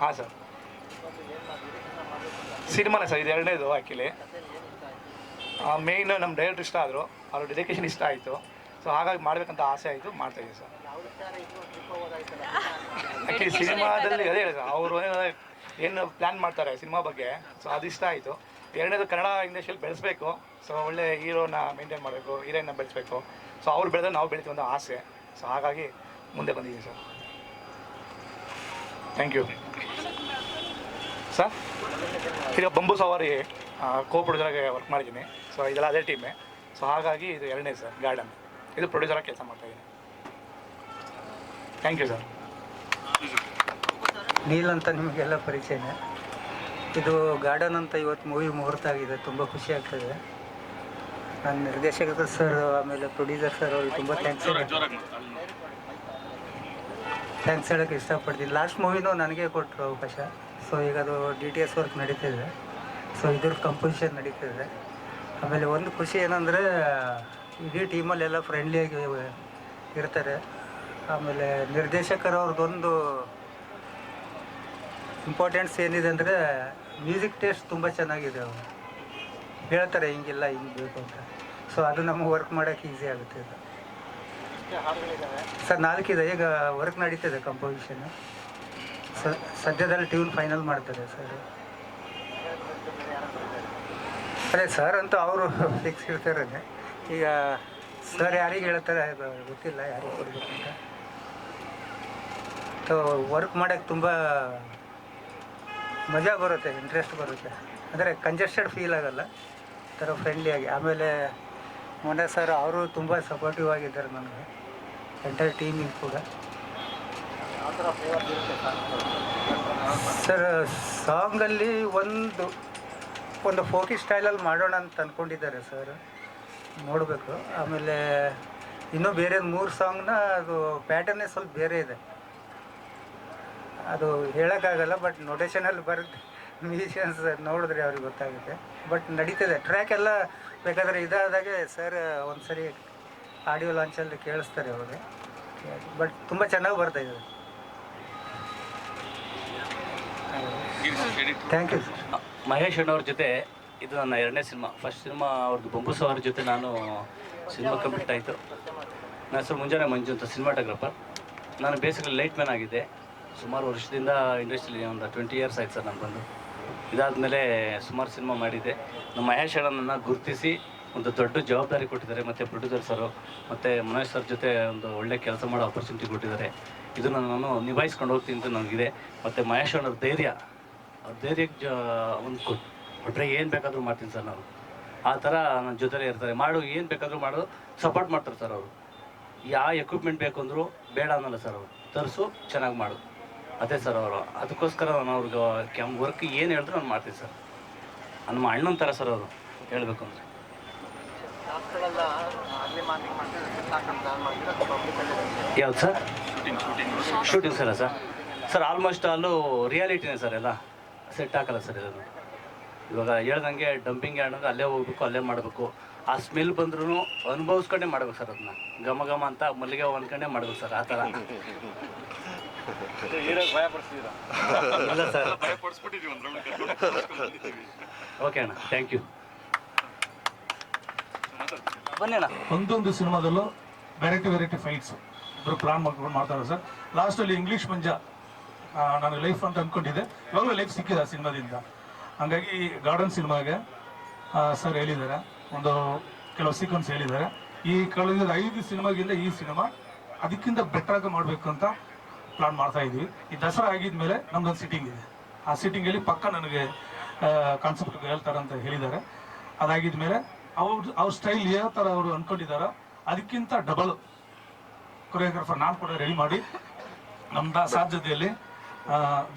ಹಾಂ ಸರ್ ಸಿನಿಮಾನೇ ಸರ್ ಇದು ಎರಡನೇದು ಆ್ಯಕ್ಚುಲಿ. ಮೇಯ್ನ್ ನಮ್ಮ ಡೈರೆಕ್ಟರ್ ಇಷ್ಟ ಆದರು ಅವ್ರ ಡೆಡಿಕೇಶನ್ ಇಷ್ಟ ಆಯಿತು. ಸೊ ಹಾಗಾಗಿ ಮಾಡಬೇಕಂತ ಆಸೆ ಆಯಿತು ಮಾಡ್ತಾಯಿದ್ದೀವಿ ಸರ್. ಆ್ಯಕ್ಚುಲಿ ಸಿನಿಮಾದಲ್ಲಿ ಅದೇ ಸರ್ ಅವರು ಏನು ಪ್ಲ್ಯಾನ್ ಮಾಡ್ತಾರೆ ಸಿನಿಮಾ ಬಗ್ಗೆ ಸೊ ಅದು ಇಷ್ಟ ಆಯಿತು. ಎರಡನೇದು ಕನ್ನಡ ಇಂಡಸ್ಟ್ರಿಯಲ್ಲಿ ಬೆಳೆಸಬೇಕು ಸೊ ಒಳ್ಳೆ ಹೀರೋನ ಮೇಂಟೈನ್ ಮಾಡಬೇಕು ಹೀರೋಯಿನ್ನ ಬೆಳೆಸಬೇಕು. ಸೊ ಅವ್ರು ಬೆಳೆದ್ರೆ ನಾವು ಬೆಳಿತೀವಿ ಒಂದು ಆಸೆ. ಸೊ ಹಾಗಾಗಿ ಮುಂದೆ ಬಂದಿದ್ದೀವಿ ಸರ್. ಥ್ಯಾಂಕ್ ಯು ಸರ್ ಈಗ ಬಂಬು ಸವಾರಿ ಕೋ ವರ್ಕ್ ಮಾಡಿದ್ದೀನಿ. ಸೊ ಇದೆಲ್ಲ ಅದೇ ಟೀಮೇ ಸೊ ಹಾಗಾಗಿ ಇದು ಎರಡನೇ ಸರ್ ಗಾರ್ಡನ್ ಇದು ಪ್ರೊಡ್ಯೂಸರ್ ಕೆಲಸ ಮಾಡ್ತಾಯಿದ್ದೀನಿ ಥ್ಯಾಂಕ್ ಯು ಸರ್ ನೀಲ್ ಅಂತ ನಿಮಗೆಲ್ಲ ಪರಿಚಯನೇ. ಇದು ಗಾರ್ಡನ್ ಅಂತ ಇವತ್ತು ಮೂವಿ ಮುಹೂರ್ತ ಆಗಿದೆ, ತುಂಬ ಖುಷಿ ಆಗ್ತದೆ. ನಾನು ನಿರ್ದೇಶಕ ಸರ್ ಆಮೇಲೆ ಪ್ರೊಡ್ಯೂಸರ್ ಸರ್ ಅವ್ರಿಗೆ ತುಂಬ ಥ್ಯಾಂಕ್ಸ್ ಥ್ಯಾಂಕ್ಸ್ ಹೇಳೋಕ್ಕೆ ಇಷ್ಟಪಡ್ತೀನಿ. ಲಾಸ್ಟ್ ಮೂವಿನೂ ನನಗೆ ಕೊಟ್ಟರು ಅವಕಾಶ. ಸೊ ಈಗ ಅದು ಡಿ ಟಿ ಎಸ್ ವರ್ಕ್ ನಡೀತಿದೆ ಸೊ ಇದ್ರ ಕಂಪೋಸಿಷನ್ ನಡೀತಿದೆ ಆಮೇಲೆ ಒಂದು ಖುಷಿ ಏನಂದರೆ ಇಡೀ ಟೀಮಲ್ಲೆಲ್ಲ ಫ್ರೆಂಡ್ಲಿಯಾಗಿ ಇರ್ತಾರೆ. ಆಮೇಲೆ ನಿರ್ದೇಶಕರವ್ರದ್ದೊಂದು ಇಂಪಾರ್ಟೆನ್ಸ್ ಏನಿದೆ ಅಂದರೆ ಮ್ಯೂಸಿಕ್ ಟೇಸ್ಟ್ ತುಂಬ ಚೆನ್ನಾಗಿದೆ ಅವರು. ಹೇಳ್ತಾರೆ ಹಿಂಗಿಲ್ಲ ಹಿಂಗೆ ಬೇಕು ಅಂತ. ಸೊ ಅದು ನಮಗೆ ವರ್ಕ್ ಮಾಡೋಕ್ಕೆ ಈಸಿ ಆಗುತ್ತೆ ಇದು ಸರ್ ನಾಲ್ಕಿದೆ. ಈಗ ವರ್ಕ್ ನಡೀತಿದೆ ಕಂಪೋಸಿಷನ್ ಸದ್ಯದಲ್ಲಿ ಟ್ಯೂನ್ ಫೈನಲ್ ಮಾಡ್ತಾರೆ ಸರ್ ಅದೇ ಸರ್ ಅಂತೂ ಅವರು ಫಿಕ್ಸ್ ಇರ್ತಾರೆ ಈಗ ಸರ್ ಯಾರಿಗೆ ಹೇಳ್ತಾರೆ ಗೊತ್ತಿಲ್ಲ, ಯಾರಿಗೆ ಕೊಡಬೇಕು ಅಂತ. ಸೊ ವರ್ಕ್ ಮಾಡೋಕ್ಕೆ ತುಂಬ ಮಜಾ ಬರುತ್ತೆ ಇಂಟ್ರೆಸ್ಟ್ ಬರುತ್ತೆ. ಅಂದರೆ ಕಂಜೆಸ್ಟೆಡ್ ಫೀಲ್ ಆಗಲ್ಲ ಥರ ಫ್ರೆಂಡ್ಲಿಯಾಗಿ ಆಮೇಲೆ ಮೊನ್ನೆ ಸರ್ ಅವರು ತುಂಬ ಸಪೋರ್ಟಿವ್ ಆಗಿದ್ದಾರೆ ನನಗೆ ಎಂಟೈರ್ ಟೀಮಿಗೆ ಕೂಡ. ಸರ್ ಸಾಂಗಲ್ಲಿ ಒಂದು ಒಂದು ಫೋಕಿ ಸ್ಟೈಲಲ್ಲಿ ಮಾಡೋಣ ಅಂತ ಅಂದ್ಕೊಂಡಿದ್ದಾರೆ ಸರ್ ನೋಡಬೇಕು. ಆಮೇಲೆ ಇನ್ನೂ ಬೇರೆ ಮೂರು ಸಾಂಗ್ನ ಅದು ಪ್ಯಾಟರ್ನೇ ಸ್ವಲ್ಪ ಬೇರೆ ಇದೆ. ಅದು ಹೇಳೋಕ್ಕಾಗಲ್ಲ ಬಟ್ ನೊಟೇಷನಲ್ಲಿ ಬರುತ್ತೆ. ಮ್ಯೂಸಿಷಿಯನ್ಸ್ ನೋಡಿದ್ರೆ ಅವ್ರಿಗೆ ಗೊತ್ತಾಗುತ್ತೆ. ಬಟ್ ನಡೀತದೆ. ಟ್ರ್ಯಾಕ್ ಎಲ್ಲ ಬೇಕಾದರೆ ಇದಾದಾಗೆ ಸರ್ ಒಂದು ಸರಿ ಆಡಿಯೋ ಲಾಂಚಲ್ಲಿ ಕೇಳಿಸ್ತಾರೆ ಅವ್ರಿಗೆ ಬಟ್ ತುಂಬ ಚೆನ್ನಾಗಿ ಬರ್ತಾ ಥ್ಯಾಂಕ್ ಯು ಮಹೇಶ್ ಅಣ್ಣವ್ರ ಜೊತೆ ಇದು ನನ್ನ ಎರಡನೇ ಸಿನಿಮಾ. ಫಸ್ಟ್ ಸಿನಿಮಾ ಅವ್ರದ್ದು ಬೊಂಬು ಅವ್ರ ಜೊತೆ ನಾನು ಸಿನಿಮಾ ಕಂಪ್ಲೀಟ್ ಆಯಿತು. ನನ್ನ ಹೆಸರು ಮುಂಜಾನೆ ಮಂಜು ಅಂತ ಸಿನಿಮಾಟೋಗ್ರಫರ್ ನಾನು ಬೇಸಿಕಲಿ ಲೈಟ್ ಮ್ಯಾನ್ ಆಗಿದ್ದೆ. ಸುಮಾರು ವರ್ಷದಿಂದ ಇಂಡಸ್ಟ್ರಿಲಿ ಒಂದು ಟ್ವೆಂಟಿ ಇಯರ್ಸ್ ಆಯ್ತು ಸರ್ ನಾನು ಬಂದು ಇದಾದಮೇಲೆ ಸುಮಾರು ಸಿನಿಮಾ ಮಾಡಿದ್ದೆ. ನಮ್ಮ ಮಹೇಶ್ ಅಣ್ಣನನ್ನು ಗುರುತಿಸಿ ಒಂದು ದೊಡ್ಡ ಜವಾಬ್ದಾರಿ ಕೊಟ್ಟಿದ್ದಾರೆ. ಮತ್ತು ಪ್ರೊಡ್ಯೂಸರ್ ಸರು ಮತ್ತು ಮನೋಜ್ ಸರ್ ಜೊತೆ ಒಂದು ಒಳ್ಳೆ ಕೆಲಸ ಮಾಡೋ ಆಪರ್ಚುನಿಟಿ ಕೊಟ್ಟಿದ್ದಾರೆ. ಇದನ್ನು ನಾನು ನಿಭಾಯಿಸ್ಕೊಂಡು ಹೋಗ್ತೀನಿ ಅಂತ ನನಗಿದೆ. ಮತ್ತು ಮಹೇಶ್ ಅಣ್ಣವ್ರ ಧೈರ್ಯ ಧೈರ್ಯಕ್ಕೆ ಜ ಒಂದು ಕೊಟ್ಟರೆ ಏನು ಬೇಕಾದರೂ ಮಾಡ್ತೀನಿ ಸರ್ ನಾನು ಆ ಥರ ನನ್ನ ಜೊತೆಲೇ ಇರ್ತಾರೆ. ಮಾಡು ಏನು ಬೇಕಾದರೂ ಮಾಡು ಸಪೋರ್ಟ್ ಮಾಡ್ತಾರೆ ಸರ್ ಅವರು. ಯಾವ ಎಕ್ವಿಪ್ಮೆಂಟ್ ಬೇಕು ಅಂದರೂ ಬೇಡ ಅನ್ನಲ್ಲ ಸರ್ ಅವರು. ತರಿಸು ಚೆನ್ನಾಗಿ ಮಾಡು. ಅದೇ ಸರ್ ಅವರು. ಅದಕ್ಕೋಸ್ಕರ ನಾನು ಅವ್ರಿಗೆ ಕೆಮ್ ವರ್ಕ್ ಏನು ಹೇಳಿದ್ರು ನಾನು ಮಾಡ್ತೀನಿ ಸರ್. ನಮ್ಮ ಅಣ್ಣನ ಥರ ಸರ್ ಅವರು. ಹೇಳಬೇಕು ಅಂದರೆ. ಯಾವ್ದು sir? Shooting sir sir. Sir almost ಅಲ್ಲೂ ರಿಯಾಲಿಟಿನೇ ಸರ್ ಎಲ್ಲ. ಸೆಟ್ ಹಾಕಲ್ಲ ಸರ್ ಇದನ್ನು. ಇವಾಗ ಹೇಳ್ದಂಗೆ ಡಂಪಿಂಗ್ ಯಾರ್ಡ್ ಅಲ್ಲೇ ಹೋಗ್ಬೇಕು ಅಲ್ಲೇ ಮಾಡಬೇಕು. ಆ ಸ್ಮೆಲ್ ಬಂದ್ರೂ ಅನುಭವಿಸ್ಕೊಂಡೇ ಮಾಡ್ಬೇಕು ಸರ್ ಅದನ್ನ. ಘಮ ಘಮ ಅಂತ ಮಲ್ಲಿಗೆ ಹೂವು ಅನ್ಕೊಂಡೇ ಮಾಡ್ಬೇಕು ಸರ್ ಆ ಥರ. ಇಲ್ಲ ಸರ್ ಓಕೆ ಅಣ್ಣ ಥ್ಯಾಂಕ್ ಯು ಬನ್ನಿ ಅಣ್ಣ. ಒಂದೊಂದು ಸಿನಿಮಾದಲ್ಲೂ ವೆರೈಟಿ ವೆರೈಟಿ ಫೈಟ್ಸ್ ಇಬ್ಬರು ಪ್ಲಾನ್ ಮಾಡ್ಕೊಂಡು ಮಾಡ್ತಾರೆ ಸರ್ ಲಾಸ್ಟಲ್ಲಿ ಇಂಗ್ಲೀಷ್ ಮಂಜ. ಆ, ನಾನು ಲೈಫ್ ಅಂತ ಅಂದ್ಕೊಂಡಿದ್ದೆ ಇವಾಗಲೂ ಲೈಫ್ ಸಿಕ್ಕಿದೆ ಆ ಸಿನಿಮಾದಿಂದ. ಹಂಗಾಗಿ ಗಾರ್ಡನ್ ಸಿನಿಮಾಗೆ ಸರ್ ಹೇಳಿದ್ದಾರೆ. ಒಂದು ಕೆಲವು ಸೀಕ್ವೆನ್ಸ್ ಹೇಳಿದ್ದಾರೆ. ಈ ಕಳೆದ ಐದು ಸಿನಿಮಾಗಿಂದ ಈ ಸಿನಿಮಾ ಅದಕ್ಕಿಂತ ಬೆಟರ್ ಆಗಿ ಮಾಡಬೇಕು ಅಂತ ಪ್ಲಾನ್ ಮಾಡ್ತಾ ಇದ್ವಿ ಈ ದಸರಾ ಆಗಿದ್ಮೇಲೆ ನಮ್ದೊಂದು ಸಿಟ್ಟಿಂಗ್ ಇದೆ. ಆ ಸಿಟ್ಟಿಂಗಲ್ಲಿ ಪಕ್ಕ ನನಗೆ ಕಾನ್ಸೆಪ್ಟ್ ಹೇಳ್ತಾರೆ ಅಂತ ಹೇಳಿದ್ದಾರೆ. ಅದಾಗಿದ್ಮೇಲೆ ಅವ್ರ ಅವ್ರ ಸ್ಟೈಲ್ ಯಾವ ಥರ ಅವರು ಅಂದ್ಕೊಂಡಿದ್ದಾರೋ ಅದಕ್ಕಿಂತ ಡಬಲ್ ಕೊರಿಯೋಗ್ರಾಫರ್ ನಾನು ಕೂಡ ರೆಡಿ ಮಾಡಿ. ನಮ್ಮ ಆ,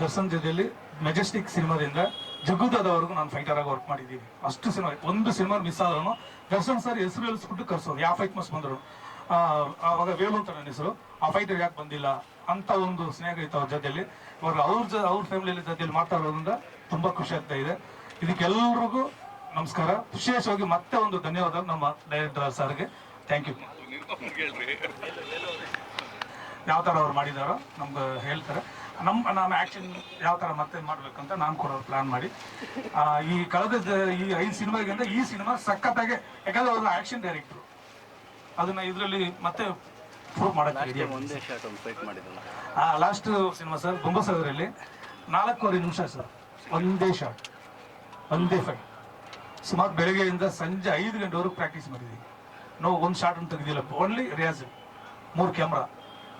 ದರ್ಶನ್ ಜೊತೆಯಲ್ಲಿ ಮೆಜೆಸ್ಟಿಕ್ ಸಿನಿಮಾದಿಂದ ಜಗ್ಗುದವರೆಗೂ ನಾನು ಫೈಟರ್ ಆಗಿ ವರ್ಕ್ ಮಾಡಿದ್ದೀನಿ. ಅಷ್ಟು ಸಿನಿಮಾ ಒಂದು ಸಿನಿಮಾ ಮಿಸ್ ಆದ್ರೂ ದರ್ಶನ್ ಸರ್ ಹೆಸರು ಹೇಳಿಸ್ಬಿಟ್ಟು ಕರ್ಸೋರು ಯಾವ ಫೈಟ್ ಮಸ್ ಬಂದರು. ಅವಾಗ ವೇಲು ಅಂತ ನನ್ನ ಹೆಸರು. ಆ ಫೈಟರ್ ಯಾಕೆ ಬಂದಿಲ್ಲ? ಅಂತ ಒಂದು ಸ್ನೇಹ ಇತ್ತು ಅವ್ರ ಜೊತೆಯಲ್ಲಿ ಇವಾಗ ಅವ್ರ ಜ ಅವ್ರ ಫ್ಯಾಮಿಲಿ ಜೊತೆಯಲ್ಲಿ ಮಾತಾಡೋದ್ರಿಂದ ತುಂಬ ತುಂಬಾ ಖುಷಿ ಆಗ್ತಾ ಇದೆ. ಇದಕ್ಕೆಲ್ಲರಿಗೂ ನಮಸ್ಕಾರ. ವಿಶೇಷವಾಗಿ ಮತ್ತೆ ಒಂದು ಧನ್ಯವಾದ ನಮ್ಮ ಡೈರೆಕ್ಟರ್ ಸರ್ಗೆ ಥ್ಯಾಂಕ್ ಯು ಯಾವ ಥರ ಅವ್ರು ಮಾಡಿದಾರೋ ನಮ್ಗೆ ಹೇಳ್ತಾರೆ. ನಮ್ಮ ನಾನು ಆ್ಯಕ್ಷನ್ ಯಾವ ಥರ ಮತ್ತೆ ಮಾಡ್ಬೇಕಂತ ನಾನು ಕೂಡ ಪ್ಲಾನ್ ಮಾಡಿ. ಈ ಕಳೆದ ಈ ಐದು ಸಿನಿಮಾಗಿಂತ ಈ ಸಿನಿಮಾ ಸಖತ್ತಾಗೆ ಯಾಕಂದ್ರೆ ಅವರು ಆ್ಯಕ್ಷನ್ ಡೈರೆಕ್ಟ್ರು ಅದನ್ನ ಇದರಲ್ಲಿ ಮತ್ತೆ ಪ್ರೂವ್ ಶಾರ್ಟ್ ಮಾಡಿದ್ದಲ್ಲ ಆ ಲಾಸ್ಟ್ ಸಿನಿಮಾ ಸರ್ ಬೊಂಬಸಗರಲ್ಲಿ ನಾಲ್ಕೂವರೆ ನಿಮಿಷ ಸರ್ ಒಂದೇ ಶಾಟ್ ಒಂದೇ ಫೈಟ್ ಸುಮಾರು ಬೆಳಗ್ಗೆಯಿಂದ ಸಂಜೆ ಐದು ಗಂಟೆವರೆಗೂ ಪ್ರಾಕ್ಟೀಸ್ ಮಾಡಿದ್ವಿ ನಾವು ಒಂದು ಅಂತ ತೆಗೆದಿಲ್ಲ ಓನ್ಲಿ ರಿಯಾಜ್ ಮೂರು ಕ್ಯಾಮ್ರಾ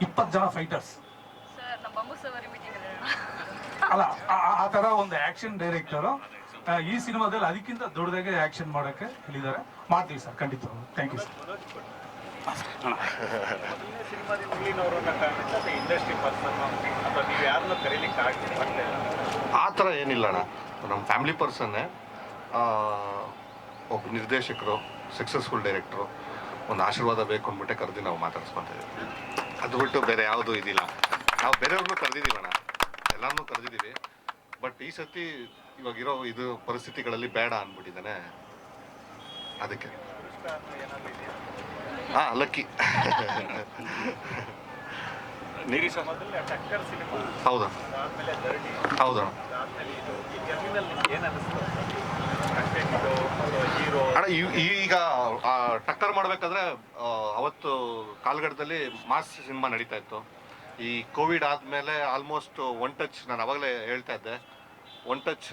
ಇಪ್ಪತ್ತು ಜನ ಫೈಟರ್ಸ್ ಅಲ್ಲ ಆ- ಥರ ಒಂದು ಆ್ಯಕ್ಷನ್ ಡೈರೆಕ್ಟರು ಈ ಸಿನಿಮಾದಲ್ಲಿ ಅದಕ್ಕಿಂತ ದೊಡ್ಡದಾಗೆ ಆ್ಯಕ್ಷನ್ ಮಾಡೋಕ್ಕೆ ಹೇಳಿದ್ದಾರೆ. ಮಾಡ್ತೀವಿ ಸರ್ ಖಂಡಿತ. ಥ್ಯಾಂಕ್ ಯು ಸರ್ ಆ ಥರ ಏನಿಲ್ಲ ಅಣ್ಣ. ನಮ್ಮ ಫ್ಯಾಮಿಲಿ ಪರ್ಸನ್ನೇ ಒಬ್ಬ ನಿರ್ದೇಶಕರು ಸಕ್ಸಸ್ಫುಲ್ ಡೈರೆಕ್ಟ್ರು ಒಂದು ಆಶೀರ್ವಾದ ಬೇಕು ಅಂದ್ಬಿಟ್ಟೆ ಕರೆದು ನಾವು ಮಾತಾಡ್ಸ್ಕೊತಾ ಇದ್ದೀವಿ. ಅದು ಬಿಟ್ಟು ಬೇರೆ ಯಾವುದೂ ಇದಿಲ್ಲ. ನಾವು ಬೇರೆಯವ್ರನ್ನೂ ಕರೆದಿದ್ದೀವಿ ಅಣ್ಣ. ಎಲ್ಲರನ್ನೂ ಕರೆದಿದ್ದೀವಿ. ಬಟ್ ಈ ಸತಿ ಇವಾಗಿರೋ ಇದು ಪರಿಸ್ಥಿತಿಗಳಲ್ಲಿ ಬೇಡ ಅಂದ್ಬಿಟ್ಟಿದ್ದಾನೆ. ಅದಕ್ಕೆ. ಹಾ ಲಕ್ಕಿ. ಹೌದಾ? ಹೌದಾ? ಅಣ್ಣ ಈಗ ಆ, ಟಕ್ಕರ್ ಮಾಡ್ಬೇಕಾದ್ರೆ ಅವತ್ತು ಕಾಲ್ಗಡದಲ್ಲಿ ಮಾಸ್ ಸಿನಿಮಾ ನಡೀತಾ ಇತ್ತು. ಈ ಕೋವಿಡ್ ಆದಮೇಲೆ ಆಲ್ಮೋಸ್ಟ್ ಒನ್ ಟಚ್ ನಾನು ಅವಾಗಲೇ ಹೇಳ್ತಾ ಇದ್ದೆ. ಒನ್ ಟಚ್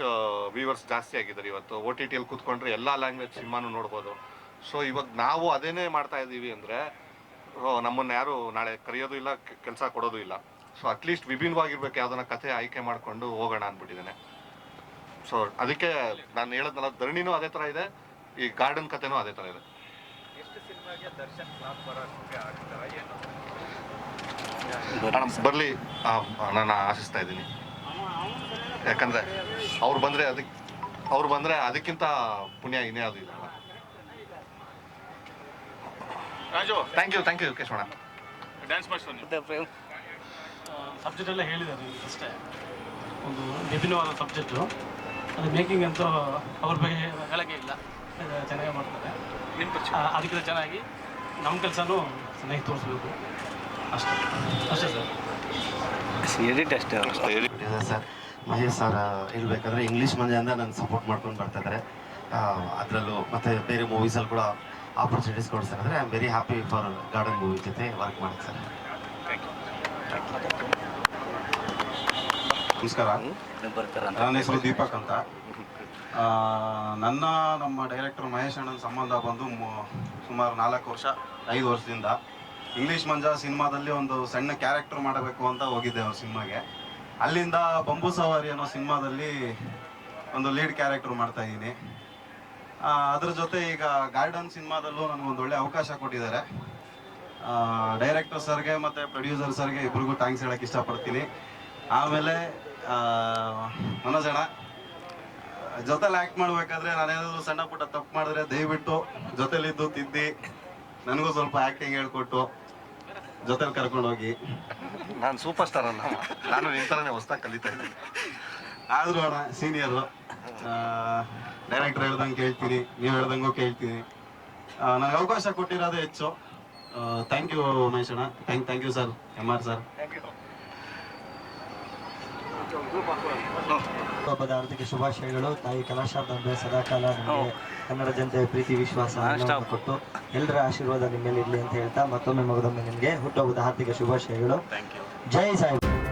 ವ್ಯೂವರ್ಸ್ ಜಾಸ್ತಿ ಆಗಿದ್ದಾರೆ ಇವತ್ತು. ಓ ಟಿ ಟಿಯಲ್ಲಿ ಕೂತ್ಕೊಂಡ್ರೆ ಎಲ್ಲ ಲ್ಯಾಂಗ್ವೇಜ್ ಸಿನಿಮಾನು ನೋಡ್ಬೋದು. ಸೊ ಇವಾಗ ನಾವು ಅದೇನೇ ಮಾಡ್ತಾ ಇದ್ದೀವಿ ಅಂದರೆ ನಮ್ಮನ್ನು ಯಾರು ನಾಳೆ ಕರೆಯೋದು ಇಲ್ಲ ಕೆಲಸ ಕೊಡೋದು ಇಲ್ಲ. ಸೊ ಅಟ್ಲೀಸ್ಟ್ ವಿಭಿನ್ನವಾಗಿರ್ಬೇಕು ಯಾವ್ದನ್ನ ಕಥೆ ಆಯ್ಕೆ ಮಾಡಿಕೊಂಡು ಹೋಗೋಣ ಅಂದ್ಬಿಟ್ಟಿದ್ದೇನೆ ಸೊ ಅದಕ್ಕೆ ನಾನು ಹೇಳದ್ನಲ್ಲ, ಧರಣಿನೂ ಅದೇ ಥರ ಇದೆ, ಈ ಗಾರ್ಡನ್ ಕಥೆನೂ ಅದೇ ಥರ ಇದೆ. ಅಣ್ಣ ಬರಲಿ. ನಾನು ಆಶಿಸ್ತಾ ಇದ್ದೀನಿ. ಯಾಕಂದ್ರೆ ಅವ್ರು ಬಂದ್ರೆ ಅದಕ್ಕೆ ಅವ್ರು ಬಂದ್ರೆ ಅದಕ್ಕಿಂತ ಪುಣ್ಯ ಇನ್ನೇ ಅದು ಇಲ್ಲ Raju. Thank you thank you ಕೇಶವಣ dance ಮಾಡಿಸ್ಕೊಂಡು ಸಬ್ಜೆಕ್ಟ್ ಎಲ್ಲ ಹೇಳಿದ್ದಾರೆ ಅಷ್ಟೇ. ಒಂದು ವಿಭಿನ್ನವಾದ ಸಬ್ಜೆಕ್ಟು ಅದು ಮೇಕಿಂಗ್ ಅಂತೂ ಅವ್ರ ಬಗ್ಗೆ ಹೇಳೋಕ್ಕೆ ಇಲ್ಲ. ಚೆನ್ನಾಗಿ ಮಾಡ್ತಾರೆ. ಅದಕ್ಕಿಂತ ಚೆನ್ನಾಗಿ ನಮ್ಮ ಕೆಲಸನೂ ಚೆನ್ನಾಗಿ ತೋರಿಸ್ಬೇಕು. ಅಷ್ಟೇ ಅಷ್ಟೇ ಸರ್ ಎಡಿಟ್ ಅಷ್ಟೇ ಎಡಿಟ್ ಇದೆ ಸರ್. ಮಹೇಶ್ ಸರ್ ಹೇಳ್ಬೇಕಂದ್ರೆ ಇಂಗ್ಲೀಷ್ ಮಂದಿಯಿಂದ ನಾನು ಸಪೋರ್ಟ್ ಮಾಡ್ಕೊಂಡು ಬರ್ತಾಯಿದ್ದಾರೆ ಅದರಲ್ಲೂ ಮತ್ತು ಬೇರೆ ಮೂವೀಸಲ್ಲಿ ಕೂಡ ಆಪರ್ಚುನಿಟೀಸ್ ಕೊಡ್ತಾರೆ ಅಂದರೆ I am very happy for garden movie ಜೊತೆ ವರ್ಕ್ ಮಾಡಿ ಸರ್. ನಮಸ್ಕಾರ. ನನ್ನ ಹೆಸರು ದೀಪಕ್ ಅಂತ. ನನ್ನ ನಮ್ಮ ಡೈರೆಕ್ಟರ್ ಮಹೇಶ್ ಅಣ್ಣನ ಸಂಬಂಧ ಬಂದು ಮು- ಸುಮಾರು ನಾಲ್ಕು ವರ್ಷ ಐದು ವರ್ಷದಿಂದ ಇಂಗ್ಲೀಷ್ ಮಂಜ ಸಿನಿಮಾದಲ್ಲಿ ಒಂದು ಸಣ್ಣ ಕ್ಯಾರೆಕ್ಟರ್ ಮಾಡಬೇಕು ಅಂತ ಹೋಗಿದ್ದೆ ಅವ್ರ ಸಿನಿಮಾಗೆ. ಅಲ್ಲಿಂದ ಬಂಬು ಸವಾರಿ ಅನ್ನೋ ಸಿನಿಮಾದಲ್ಲಿ ಒಂದು ಲೀಡ್ ಕ್ಯಾರೆಕ್ಟರ್ ಮಾಡ್ತಾ ಇದ್ದೀನಿ. ಅದ್ರ ಜೊತೆ ಈಗ ಗಾರ್ಡನ್ ಸಿನಿಮಾದಲ್ಲೂ ನನಗೊಂದು ಒಳ್ಳೆ ಅವಕಾಶ ಕೊಟ್ಟಿದ್ದಾರೆ. ಡೈರೆಕ್ಟರ್ ಸರ್ಗೆ ಮತ್ತು ಪ್ರೊಡ್ಯೂಸರ್ ಸರ್ಗೆ ಇಬ್ರಿಗೂ ಥ್ಯಾಂಕ್ಸ್ ಹೇಳಕ್ಕೆ ಇಷ್ಟಪಡ್ತೀನಿ. ಆಮೇಲೆ ಮನೋಜಣ ಜೊತೆಲಿ ಆ್ಯಕ್ಟ್ ಮಾಡಬೇಕಾದ್ರೆ ನಾನೇನಾದರೂ ಸಣ್ಣ ಪುಟ್ಟ ತಪ್ಪು ಮಾಡಿದ್ರೆ ದಯವಿಟ್ಟು ಜೊತೆಲಿದ್ದು ತಿದ್ದಿ, ನನಗೂ ಸ್ವಲ್ಪ ಆ್ಯಕ್ಟಿಂಗ್ ಹೇಳ್ಕೊಟ್ಟು ಜೊತೆಲಿ ಕರ್ಕೊಂಡೋಗಿ ನಾನು ಸೂಪರ್ ಸ್ಟಾರ್ ಅಲ್ಲ ನಾನು ನಿಮ್ಮ ಥರನೇ ಹೊಸ್ದಾಗಿ ಕಲಿತಾ ಇದ್ದೀನಿ. ಆದರೂ ಅಣ್ಣ ಸೀನಿಯರು ಡೈರೆಕ್ಟರ್ ಹೇಳ್ದಂಗೆ ಕೇಳ್ತೀನಿ ನೀವು ಹೇಳ್ದಂಗೂ ಕೇಳ್ತೀನಿ. ನನಗೆ ಅವಕಾಶ ಕೊಟ್ಟಿರೋದೇ ಹೆಚ್ಚು. ಥ್ಯಾಂಕ್ ಯು ಉಮೇಶ್ ಅಣ್ಣ thank thank you sir M R sir ಹಬ್ಬದ ಆರ್ಥಿಕ ಶುಭಾಶಯಗಳು. ತಾಯಿ ಕಲಾಶಾಬ್ದ ಸದಾಕಾಲ ನಮಗೆ ಕನ್ನಡ ಜನತೆ ಪ್ರೀತಿ ವಿಶ್ವಾಸ ಕೊಟ್ಟು ಎಲ್ಲರ ಆಶೀರ್ವಾದ ನಿಮ್ಮಲ್ಲಿ ಮೇಲೆ ಇರಲಿ ಅಂತ ಹೇಳ್ತಾ ಮತ್ತೊಮ್ಮೆ ಮಗದೊಮ್ಮೆ ನಿಮಗೆ ಹುಟ್ಟುಹಬ್ಬದ ಆರ್ಥಿಕ ಶುಭಾಶಯಗಳು. ಜೈ ಸಾಯಿ.